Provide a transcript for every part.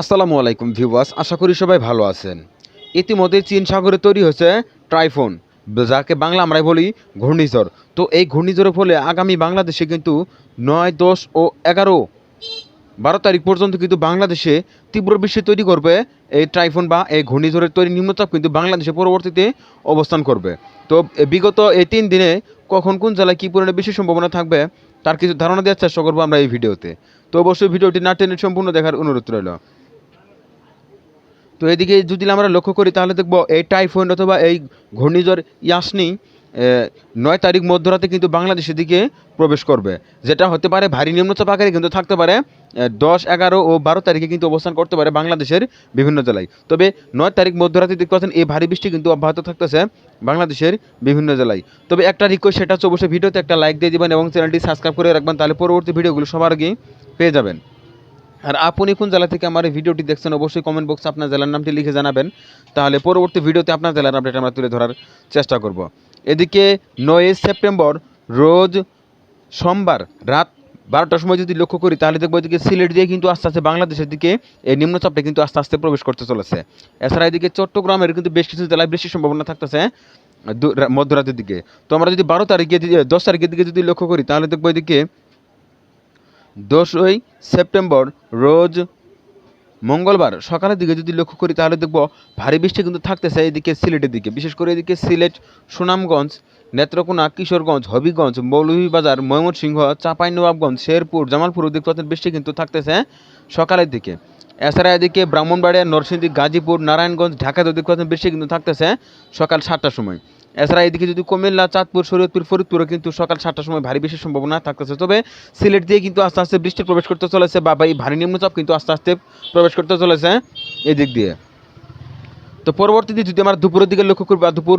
আসসালামু আলাইকুম ভিউয়ার্স, আশা করি সবাই ভালো আছেন। ইতিমধ্যে চীন সাগরে তৈরি হয়েছে ট্রাইফোন। যাকে বাংলা আমরা বলি ঘূর্ণিঝড়। তো এই ঘূর্ণিঝড়ের ফলে আগামী বাংলাদেশে কিন্তু নয়, দশ ও এগারো বারো তারিখ পর্যন্ত কিন্তু বাংলাদেশে তীব্র বৃষ্টি তৈরি করবে। এই ট্রাইফোন বা এই ঘূর্ণিঝড়ের তৈরি নিম্নচাপ কিন্তু বাংলাদেশে পরবর্তীতে অবস্থান করবে। তো বিগত এই তিন দিনে কখন কোন জেলায় কী পরিমাণে বেশি সম্ভাবনা থাকবে, তার কিছু ধারণা দেওয়ার চেষ্টা করব আমরা এই ভিডিওতে। তো অবশ্যই ভিডিওটি না টেনে সম্পূর্ণ দেখার অনুরোধ রইল। তো এদিকে যদি আমরা লক্ষ্য করি, তাহলে দেখব এই টাইফয়েড অথবা এই ঘূর্ণিঝড় ইয়াসনি নয় তারিখ মধ্যরাতে কিন্তু বাংলাদেশের দিকে প্রবেশ করবে। যেটা হতে পারে ভারী নিম্নচাপ আকারে কিন্তু থাকতে পারে দশ, এগারো ও বারো তারিখে কিন্তু অবস্থান করতে পারে বাংলাদেশের বিভিন্ন জেলায়। তবে নয় তারিখ মধ্যরাতে দেখতে পাচ্ছেন, এই ভারী বৃষ্টি কিন্তু অব্যাহত থাকতেছে বাংলাদেশের বিভিন্ন জেলায়। তবে একটা রিকোয়েস্ট সেটা হচ্ছে অবশ্যই ভিডিওতে একটা লাইক দিয়ে দিবেন এবং চ্যানেলটি সাবস্ক্রাইব করে রাখবেন, তাহলে পরবর্তী ভিডিওগুলো সবার আগে পেয়ে যাবেন। আর আপনি কোন জেলা থেকে আমার এই ভিডিওটি দেখছেন, অবশ্যই কমেন্ট বক্সে আপনার জেলার নামটি লিখে জানাবেন। তাহলে পরবর্তী ভিডিওতে আপনার জেলার আপডেট আমরা তুলে ধরার চেষ্টা করব। এদিকে নয় সেপ্টেম্বর, রোজ সোমবার রাত বারোটার সময় যদি লক্ষ্য করি, তাহলে দেখব এদিকে সিলেট দিয়ে কিন্তু আস্তে আস্তে বাংলাদেশের দিকে এই নিম্নচাপটা কিন্তু আস্তে আস্তে প্রবেশ করতে চলেছে। এছাড়া এদিকে চট্টগ্রামের কিন্তু বেশ কিছু জেলায় বেশি সম্ভাবনা থাকতেছে মধ্যরাতের দিকে। তো আমরা যদি বারো তারিখে দশ তারিখের দিকে যদি লক্ষ্য করি, তাহলে দেখব এদিকে দশই সেপ্টেম্বর, রোজ মঙ্গলবার। সকালের দিকে যদি লক্ষ্য করি, তাহলে দেখব ভারী বৃষ্টি কিন্তু থাকতেছে এদিকে সিলেটের দিকে। বিশেষ করে এদিকে সিলেট, সুনামগঞ্জ, নেত্রকোনা, কিশোরগঞ্জ, হবিগঞ্জ, মৌলভীবাজার, ময়মনসিংহ, চাঁপাইনবাবগঞ্জ, শেরপুর, জামালপুর দিক পাচ্ছেন বৃষ্টি কিন্তু থাকতেছে সকালের দিকে। এছাড়া এদিকে ব্রাহ্মণবাড়িয়া, নরসিংদী, গাজীপুর, নারায়ণগঞ্জ ঢাকা দিক পাচ্ছেন বৃষ্টি কিন্তু থাকতেছে সকাল সাতটার সময়। এছাড়া এদিকে যদি কুমিল্লা, চাঁদপুর, শরীয়তপুর ফরিদপুরে কিন্তু সকাল সাতটার সময় ভারী বৃষ্টির সম্ভাবনা থাকতেছে। তবে সিলেট দিয়ে কিন্তু আস্তে আস্তে বৃষ্টি প্রবেশ করতে চলেছে, বা এই ভারী নিম্নচাপ কিন্তু আস্তে আস্তে প্রবেশ করতে চলেছে এই দিক দিয়ে। তো পরবর্তীতে যদি আমরা দুপুরের দিকে লক্ষ্য করি, বা দুপুর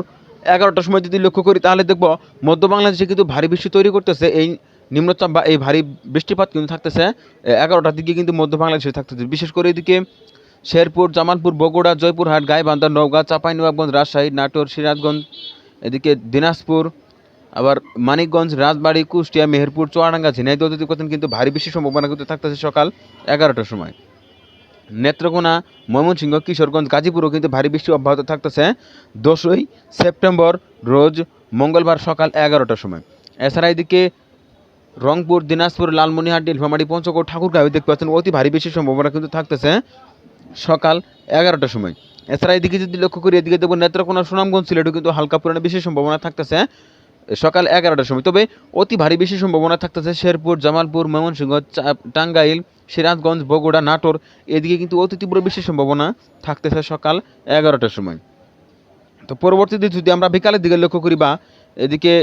এগারোটার সময় যদি লক্ষ্য করি, তাহলে দেখব মধ্য বাংলাদেশে কিন্তু ভারী বৃষ্টি তৈরি করতেছে। এই নিম্নচাপ বা এই ভারী বৃষ্টিপাত কিন্তু থাকতেছে এগারোটার দিকে কিন্তু মধ্য বাংলাদেশে থাকতেছে। বিশেষ করে এদিকে শেরপুর, জামালপুর, বগুড়া, জয়পুরহাট, গাইবান্ধা, নওগাঁ, চাঁপাইনবাবগঞ্জ, রাজশাহী, নাটোর, সিরাজগঞ্জ এদিকে দিনাজপুর, আবার মানিকগঞ্জ, রাজবাড়ী, কুষ্টিয়া, মেহেরপুর, চুয়াডাঙ্গা, ঝিনাইদহ যদি করতেন কিন্তু ভারী বৃষ্টির সম্ভাবনা কিন্তু থাকতেছে সকাল এগারোটার সময়। নেত্রকোনা, ময়মনসিংহ, কিশোরগঞ্জ, গাজীপুরও কিন্তু ভারী বৃষ্টি অব্যাহত থাকতেছে। দশই সেপ্টেম্বর, রোজ মঙ্গলবার সকাল এগারোটার সময়। এছাড়া এদিকে রংপুর, দিনাজপুর লালমনিহাট নীলফামারী, পঞ্চগড়, ঠাকুরগাঁও দেখতে পাচ্ছেন অতি ভারী বৃষ্টির সম্ভাবনা কিন্তু থাকতেছে সকাল এগারোটার সময়। এছাড়া এদিকে যদি লক্ষ্য করি, এদিকে দেখব নেত্রকোনা সুনামগঞ্জ সিলেটও কিন্তু হালকা পরিমাণে বেশি সম্ভাবনা থাকতেছে। সকাল এগারোটার সময়। তবে অতি ভারী বেশি সম্ভাবনা থাকতেছে শেরপুর, জামালপুর, ময়মনসিংহ টাঙ্গাইল, সিরাজগঞ্জ, বগুড়া, নাটোর। এদিকে কিন্তু অতি তীব্র বেশি সম্ভাবনা থাকতেছে সকাল এগারোটার সময়। তো পরবর্তীতে যদি আমরা বিকালের দিকে লক্ষ্য করি বা এদিকে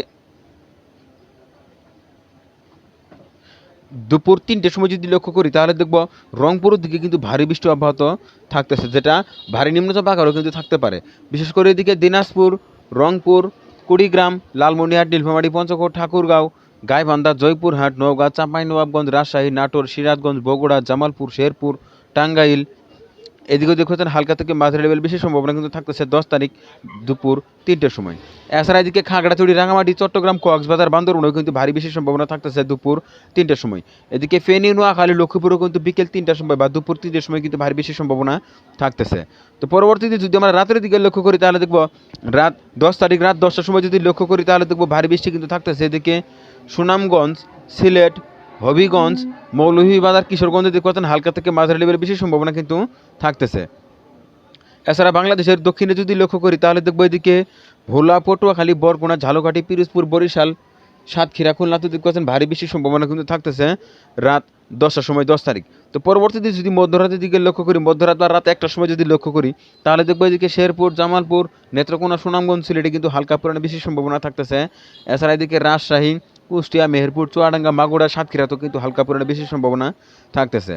দুপুর তিনটের সময় যদি লক্ষ্য করি, তাহলে দেখব রংপুরের দিকে কিন্তু ভারী বৃষ্টি অব্যাহত থাকতেছে, যেটা ভারী নিম্নচাপ আকারও কিন্তু থাকতে পারে। বিশেষ করে এদিকে দিনাজপুর, রংপুর, কুড়িগ্রাম লালমনিহাট নীলফামারী পঞ্চকোট ঠাকুরগাঁও, গাইবান্ধা, জয়পুরহাট, নওগাঁ, চাঁপাইনবাবগঞ্জ, রাজশাহী, নাটোর, সিরাজগঞ্জ, বগুড়া, জামালপুর, শেরপুর, টাঙ্গাইল এদিকে দেখছেন হালকা থেকে মাঝারি লেভেল বেশি সম্ভাবনা কিন্তু থাকতেছে দশ তারিখ দুপুর তিনটের সময়। এছাড়া এদিকে খাগড়াছড়ি, রাঙামাটি, চট্টগ্রাম, কক্সবাজার, বান্দরবনেও কিন্তু ভারী বেশি সম্ভাবনা থাকতেছে দুপুর তিনটের সময়। এদিকে ফেনী, নোয়াখালী, লক্ষ্মীপুরও কিন্তু বিকেল তিনটার সময় বা দুপুর তিনটের সময় কিন্তু ভারী বেশি সম্ভাবনা থাকতেছে। তো পরবর্তীতে যদি আমরা রাতের দিকে লক্ষ্য করি তাহলে দেখব রাত দশ তারিখ, রাত দশটার সময় যদি লক্ষ্য করি তাহলে দেখব ভারী বৃষ্টি কিন্তু থাকতেছে। এদিকে সুনামগঞ্জ, সিলেট হবিগঞ্জ মৌলভীবাজার কিশোরগঞ্জে দেখতে পাচ্ছেন হালকা থেকে মাঝারি লেভেলের বেশি সম্ভাবনা কিন্তু থাকতেছে। এছাড়া বাংলাদেশের দক্ষিণে যদি লক্ষ্য করি, তাহলে দেখব এদিকে ভোলা, পটুয়াখালী, বরগুনা, ঝালকাঠি, পিরোজপুর, বরিশাল, সাতক্ষীরা খুলনাতে দেখতে পাচ্ছেন ভারী বৃষ্টির সম্ভাবনা কিন্তু থাকতেছে রাত দশটার সময় দশ তারিখ। তো পরবর্তীতে যদি মধ্যরাতের দিকে লক্ষ্য করি, মধ্যরাত বা রাত একটার সময় যদি লক্ষ্য করি, তাহলে দেখব এদিকে শেরপুর, জামালপুর, নেত্রকোনা, সুনামগঞ্জ, সিলেটে কিন্তু হালকা পরিমাণে বেশি সম্ভাবনা থাকতেছে। এছাড়া এদিকে রাজশাহী কুষ্টিয়া, মেহেরপুর, চুয়াডাঙ্গা, মাগুরা সাতক্ষীরাতেও কিন্তু হালকা পরিমাণে বেশি সম্ভাবনা থাকতেছে।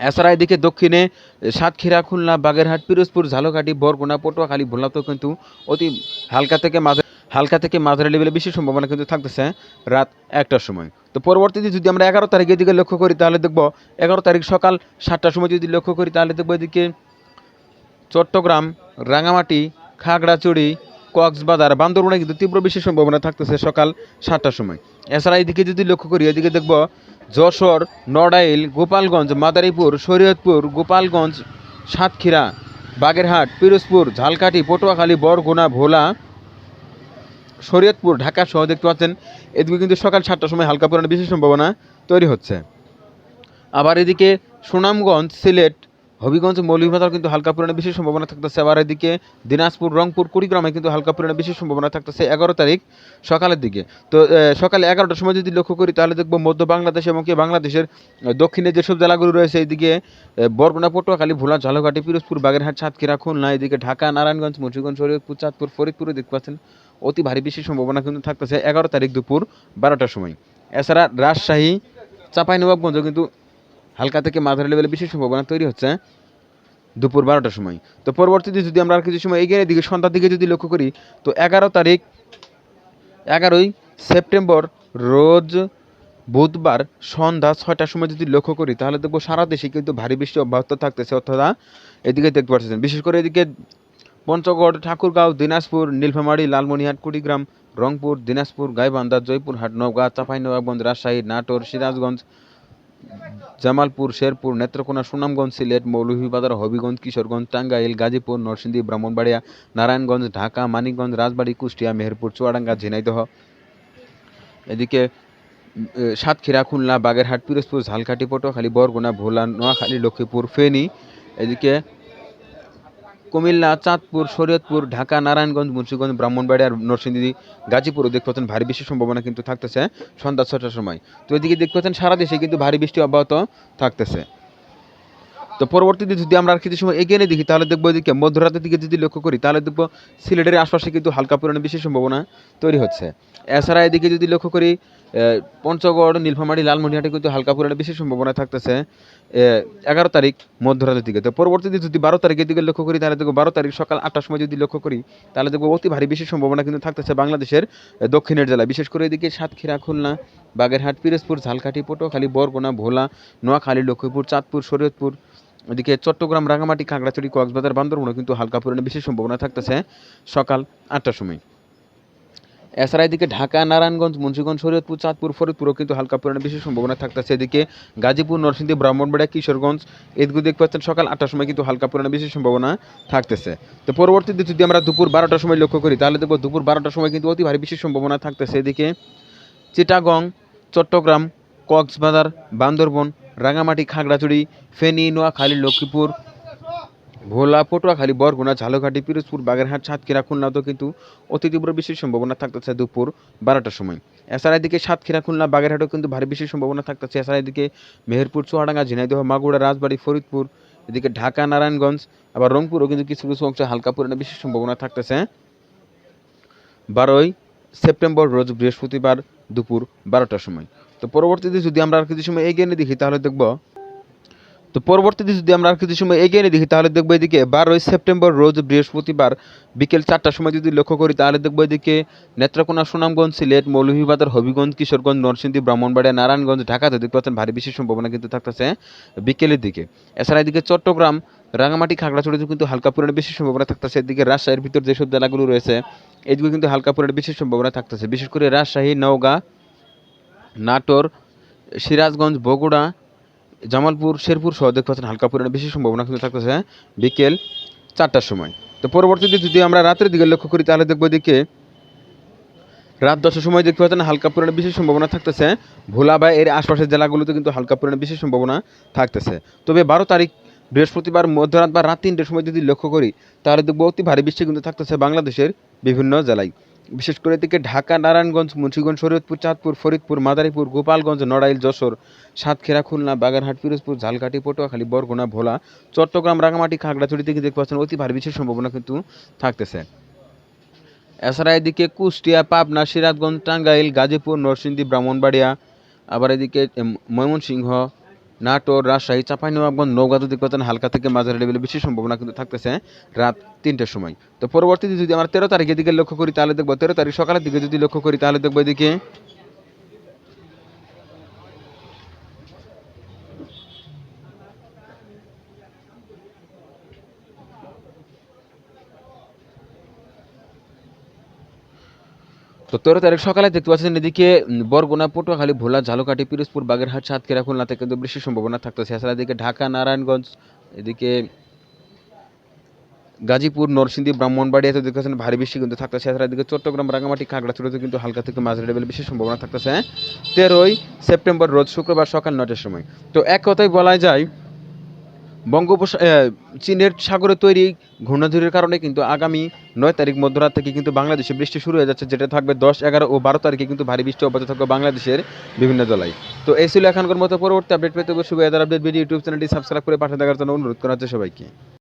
এছাড়া এদিকে দক্ষিণে সাতক্ষীরা, খুলনা, বাগেরহাট, পিরোজপুর, ঝালকাঠি, বরগুনা, পটুয়াখালী ভোলাতেও কিন্তু অতি হালকা থেকে মাঝারি হালকা থেকে মাঝারি লেভেলে বেশি সম্ভাবনা কিন্তু থাকতেছে রাত একটার সময়। তো পরবর্তীতে যদি আমরা এগারো তারিখের দিকে লক্ষ্য করি তাহলে দেখব এগারো তারিখ সকাল সাতটার সময় যদি লক্ষ্য করি তাহলে দেখব এদিকে চট্টগ্রাম, রাঙামাটি, খাগড়াছড়ি কক্সবাজার, বান্দরবনে কিন্তু তীব্র বৃষ্টির সম্ভাবনা থাকতেছে সকাল সাতটার সময়। এছাড়া এদিকে যদি লক্ষ্য করি, এদিকে দেখব যশোর, নড়াইল, গোপালগঞ্জ, মাদারীপুর, শরীয়তপুর, গোপালগঞ্জ, সাতক্ষীরা, বাগেরহাট, পিরোজপুর, ঝালকাঠি, পটুয়াখালী, বরগুনা, ভোলা, শরীয়তপুর, ঢাকা সহ দেখতে পাচ্ছেন, এদিকে কিন্তু সকাল সাতটার সময় হালকা পরিমাণে বেশি সম্ভাবনা তৈরি হচ্ছে। আবার এদিকে সুনামগঞ্জ, সিলেট হবিগঞ্জ মৌলভীবাজার কিন্তু হালকা পরিমাণে বেশি সম্ভাবনা থাকতেছে। আবার এদিকে দিনাজপুর, রংপুর, কুড়িগ্রামে কিন্তু হালকা পরিমাণে বেশি সম্ভাবনা থাকতেছে এগারো তারিখ সকালের দিকে। তো সকালে এগারোটার সময় যদি লক্ষ্য করি, তাহলে দেখব মধ্য বাংলাদেশ এবং কি বাংলাদেশের দক্ষিণে যেসব জেলাগুলো রয়েছে এইদিকে বরগুনা, পটুয়াখালী, ভোলা, ঝালকাঠি, পিরোজপুর, বাগেরহাট, সাতক্ষীরা, খুলনা, এদিকে ঢাকা, নারায়ণগঞ্জ, মুন্সিগঞ্জ শরীয়তপুর চাঁদপুর ফরিদপুরে দেখতে পাচ্ছেন, অতি ভারী বেশি সম্ভাবনা কিন্তু থাকতেছে এগারো তারিখ দুপুর বারোটার সময়। এছাড়া রাজশাহী চাঁপাইনবাবগঞ্জ কিন্তু হালকা থেকে মাঝারি লেভেলে বেশি সম্ভাবনা তৈরি হচ্ছে দুপুর বারোটার সময়। তো পরবর্তীতে যদি আমরা আর কিছু সময় এগিয়ে দিকে সন্ধ্যার দিকে যদি লক্ষ্য করি, তো এগারো তারিখ, এগারোই সেপ্টেম্বর রোজ বুধবার সন্ধ্যা ছয়টার সময় যদি লক্ষ্য করি, তাহলে দেখব সারা দেশে কিন্তু ভারী বৃষ্টি অব্যাহত থাকতেছে। অর্থাৎ এদিকে দেখতে পাচ্ছেন, বিশেষ করে এদিকে পঞ্চগড়, ঠাকুরগাঁও, দিনাজপুর, নীলফামারী লালমনিহাট কুড়িগ্রাম, রংপুর, দিনাজপুর, গাইবান্ধা, জয়পুরহাট, নওগাঁ, চাঁপাইনবাবগঞ্জ, রাজশাহী, নাটোর, সিরাজগঞ্জ জামালপুর, শেরপুর, নেত্রকোনা, সুনামগঞ্জ, সিলেট, মৌলভীবাজার, হবিগঞ্জ, কিশোরগঞ্জ, টাঙ্গাইল, গাজীপুর, নরসিংদী, ব্রাহ্মণবাড়িয়া, নারায়ণগঞ্জ, ঢাকা, মানিকগঞ্জ, রাজবাড়ী, কুষ্টিয়া, মেহেরপুর, চুয়াডাঙ্গা, ঝিনাইদহ। এদিকে সাতক্ষীরা, খুলনা, বাগেরহাট, পিরোজপুর, ঝালকাঠি, পটুয়াখালী, বরগুনা, ভোলা, নোয়াখালী, লক্ষ্মীপুর, ফেনী। এদিকে কুমিল্লা, চাঁদপুর, শরীয়তপুর, ঢাকা, নারায়ণগঞ্জ, মুন্সিগঞ্জ, ব্রাহ্মণবাড়িয়া আর নরসিংদী, গাজীপুর দেখতে পাচ্ছেন ভারী বৃষ্টির সম্ভাবনা কিন্তু থাকতেছে সন্ধ্যা ছটার সময়। তো এদিকে দেখতে পাচ্ছেন সারা দেশে কিন্তু ভারী বৃষ্টি অব্যাহত থাকতেছে। তো পরবর্তীতে যদি আমরা আর কিছু সময় এগিয়ে নিয়ে দেখি, তাহলে দেখব এদিকে মধ্যরাতের দিকে যদি লক্ষ্য করি, তাহলে দেখব সিলেটের আশপাশে কিন্তু হালকা পরিমাণে বেশি সম্ভাবনা তৈরি হচ্ছে। এছাড়া এদিকে যদি লক্ষ্য করি পঞ্চগড়, নীলফামারী লালমনিরহাটে কিন্তু হালকা পরিমাণে বেশি সম্ভাবনা থাকতেছে। এগারো তারিখ মধ্যরাতের দিকে। তো পরবর্তীতে যদি বারো তারিখের দিকে লক্ষ্য করি, তাহলে দেখব বারো তারিখ সকাল আটটার সময় যদি লক্ষ্য করি, তাহলে দেখব অতি ভারী বেশি সম্ভাবনা কিন্তু থাকতেছে বাংলাদেশের দক্ষিণের জেলায়। বিশেষ করে এদিকে সাতক্ষীরা, খুলনা, বাগেরহাট, পিরোজপুর, ঝালকাঠি, পটুয়াখালী, বরগুনা, ভোলা, নোয়াখালী, লক্ষ্মীপুর, চাঁদপুর, শরীয়তপুর, এদিকে চট্টগ্রাম রাঙামাটি খাগড়াছড়ি, কক্সবাজার বান্দরবনে কিন্তু হালকা পরিমাণে বেশি সম্ভাবনা থাকতেছে সকাল আটটার সময়। এছাড়া এদিকে ঢাকা, নারায়ণগঞ্জ, মুন্সিগঞ্জ, শরীয়তপুর, চাঁদপুর ফরিদপুরও কিন্তু হালকা পরিমাণে বেশি সম্ভাবনা থাকতেছে। এদিকে গাজীপুর, নরসিংদী, ব্রাহ্মণবাড়িয়া, কিশোরগঞ্জ এদিকে দেখতে পাচ্ছেন সকাল আটটার সময় কিন্তু হালকা পরিমাণে বেশি সম্ভাবনা থাকতেছে। তো পরবর্তীতে যদি আমরা দুপুর বারোটার সময় লক্ষ্য করি, তাহলে দেখব দুপুর বারোটার সময় কিন্তু অতি ভারী বেশি সম্ভাবনা থাকতেছে। এদিকে চিটাগং, চট্টগ্রাম, কক্সবাজার, বান্দরবন, রাঙামাটি, খাগড়াছড়ি, ফেনী, নোয়াখালী, লক্ষ্মীপুর ভোলা, পটুয়াখালী, বরগুনা, ঝালকাঠি, পিরোজপুর, বাগেরহাট, সাতক্ষীরা খুলনাতেও কিন্তু অতি তীব্র বৃষ্টির সম্ভাবনা থাকতেছে দুপুর বারোটার সময়। এছাড়া এদিকে সাতক্ষীরা, খুলনা, বাগেরহাটেও কিন্তু ভারী বৃষ্টির সম্ভাবনা থাকতেছে। এছাড়া এদিকে মেহেরপুর, চুয়াডাঙ্গা, ঝিনাইদহ মাগুড়া রাজবাড়ী, ফরিদপুর, এদিকে ঢাকা, নারায়ণগঞ্জ, আবার রংপুরও কিন্তু কিছু কিছু অংশে হালকা পরিমাণে বৃষ্টির সম্ভাবনা থাকতেছে। বারোই সেপ্টেম্বর রোজ বৃহস্পতিবার দুপুর বারোটার সময়। তো পরবর্তীতে যদি আমরা আর কিছু সময় এগিয়ে নিয়ে দেখি, তাহলে দেখব তো পরবর্তীতে যদি আমরা আর কিছু সময় এগিয়ে দেখি, তাহলে দেখব এদিকে বারোই সেপ্টেম্বর রোজ বৃহস্পতিবার বিকেল চারটার সময় যদি লক্ষ্য করি, তাহলে দেখব এদিকে নেত্রকোনা, সুনামগঞ্জ, সিলেট, মৌলভীবাজার, হবিগঞ্জ, কিশোরগঞ্জ, নরসিংদী, ব্রাহ্মণবাড়িয়া, নারায়ণগঞ্জ, ঢাকাতে দেখতে পাচ্ছেন ভারী বেশি সম্ভাবনা কিন্তু থাকতেছে বিকেলের দিকে। এছাড়া এদিকে চট্টগ্রাম রাঙামাটি খাগড়াছড়িতে কিন্তু হালকা পরিমাণে বেশি সম্ভাবনা থাকতেছে। এদিকে রাজশাহীর ভিতর যেসব জেলাগুলো রয়েছে এইদিকে কিন্তু হালকা পরিমাণে বেশি সম্ভাবনা থাকতেছে। বিশেষ করে রাজশাহী, নওগাঁ, নাটোর, সিরাজগঞ্জ, বগুড়া জামালপুর, শেরপুর সহ দেখতে পাচ্ছেন হালকা পরিমাণে বেশি সম্ভাবনা কিন্তু থাকতেছে বিকেল চারটার সময়। তো পরবর্তীতে যদি আমরা রাতের দিকে লক্ষ্য করি, তাহলে দেখব এদিকে রাত দশটার সময় দেখতে পাচ্ছেন হালকা পরিমাণে বেশি সম্ভাবনা থাকতেছে। ভোলা বা এর আশপাশের জেলাগুলোতে কিন্তু হালকা পরিমাণে বেশি সম্ভাবনা থাকতেছে। তবে বারো তারিখ বৃহস্পতিবার মধ্যরাত বা রাত তিনটের সময় যদি লক্ষ্য করি, তাহলে দেখব অতি ভারী বৃষ্টি কিন্তু থাকতেছে বাংলাদেশের বিভিন্ন জেলায়। বিশেষ করে এদিকে ঢাকা, নারায়ণগঞ্জ, মুন্সিগঞ্জ, শরীয়তপুর, চাঁদপুর, ফরিদপুর, মাদারীপুর, গোপালগঞ্জ, নড়াইল, যশোর, সাতক্ষীরা, খুলনা, বাগেরহাট, পিরোজপুর, ঝালকাঠি পটুয়াখালী বরগুনা, ভোলা, চট্টগ্রাম রাঙামাটি খাগড়াছড়ি থেকে দেখতে পাচ্ছেন অতি ভারী বৃষ্টির সম্ভাবনা কিন্তু থাকতেছে। এছাড়া এদিকে কুষ্টিয়া, পাবনা, সিরাজগঞ্জ, টাঙ্গাইল, গাজীপুর, নরসিংদী, ব্রাহ্মণবাড়িয়া, আবার এদিকে ময়মনসিংহ নাটোর রাজশাহী চাঁপাইনবাবগঞ্জ নৌগা যদি করতেন হালকা থেকে মাঝারি লেভেলে বেশি সম্ভাবনা কিন্তু থাকতেছে রাত তিনটার সময়। তো পরবর্তীতে যদি আমরা তেরো তারিখের দিকে লক্ষ্য করি, তাহলে দেখব তেরো তারিখ সকালের দিকে যদি লক্ষ্য করি, তাহলে দেখব এদিকে তো তেরো তারিখ সকালে দেখতে পাচ্ছেন এদিকে বরগুনা, পটুয়াখালী, ভোলা, ঝালকাঠি, পিরোজপুর, বাগেরহাট, সাতক্ষীরা খুলনাতে কিন্তু বৃষ্টির সম্ভাবনা থাকতেছে। এছাড়া এদিকে ঢাকা, নারায়ণগঞ্জ, এদিকে গাজীপুর, নরসিংদী ব্রাহ্মণবাড়িয়াতে পাচ্ছেন ভারী বৃষ্টি কিন্তু থাকতেছে। এছাড়া এদিকে চট্টগ্রাম রাঙামাটি খাগড়াছড়িতে কিন্তু হালকা থেকে মাঝারি লেভেল বৃষ্টির সম্ভাবনা থাকতেছে তেরোই সেপ্টেম্বর, রোজ শুক্রবার সকাল নটার সময়। তো এক কথায় বলা যায় বঙ্গোপসাগর চীনের সাগরে তৈরি ঘূর্ণাঝুরির কারণে কিন্তু আগামী নয় তারিখ মধ্যরাত থেকে কিন্তু বাংলাদেশে বৃষ্টি শুরু হয়ে যাচ্ছে, যেটা থাকবে দশ, এগারো ও বারো তারিখে কিন্তু ভারী বৃষ্টি অব্যাহত থাকবে বাংলাদেশের বিভিন্ন জেলায়। তো এই ছিল এখনকার মতো পরবর্তী আপডেট পেতে ওয়েদার আপডেট ভিডিও ইউটিউব চ্যানেলটি সাবস্ক্রাইব করে পাঠিয়ে দেওয়ার জন্য অনুরোধ করা হচ্ছে সবাইকে।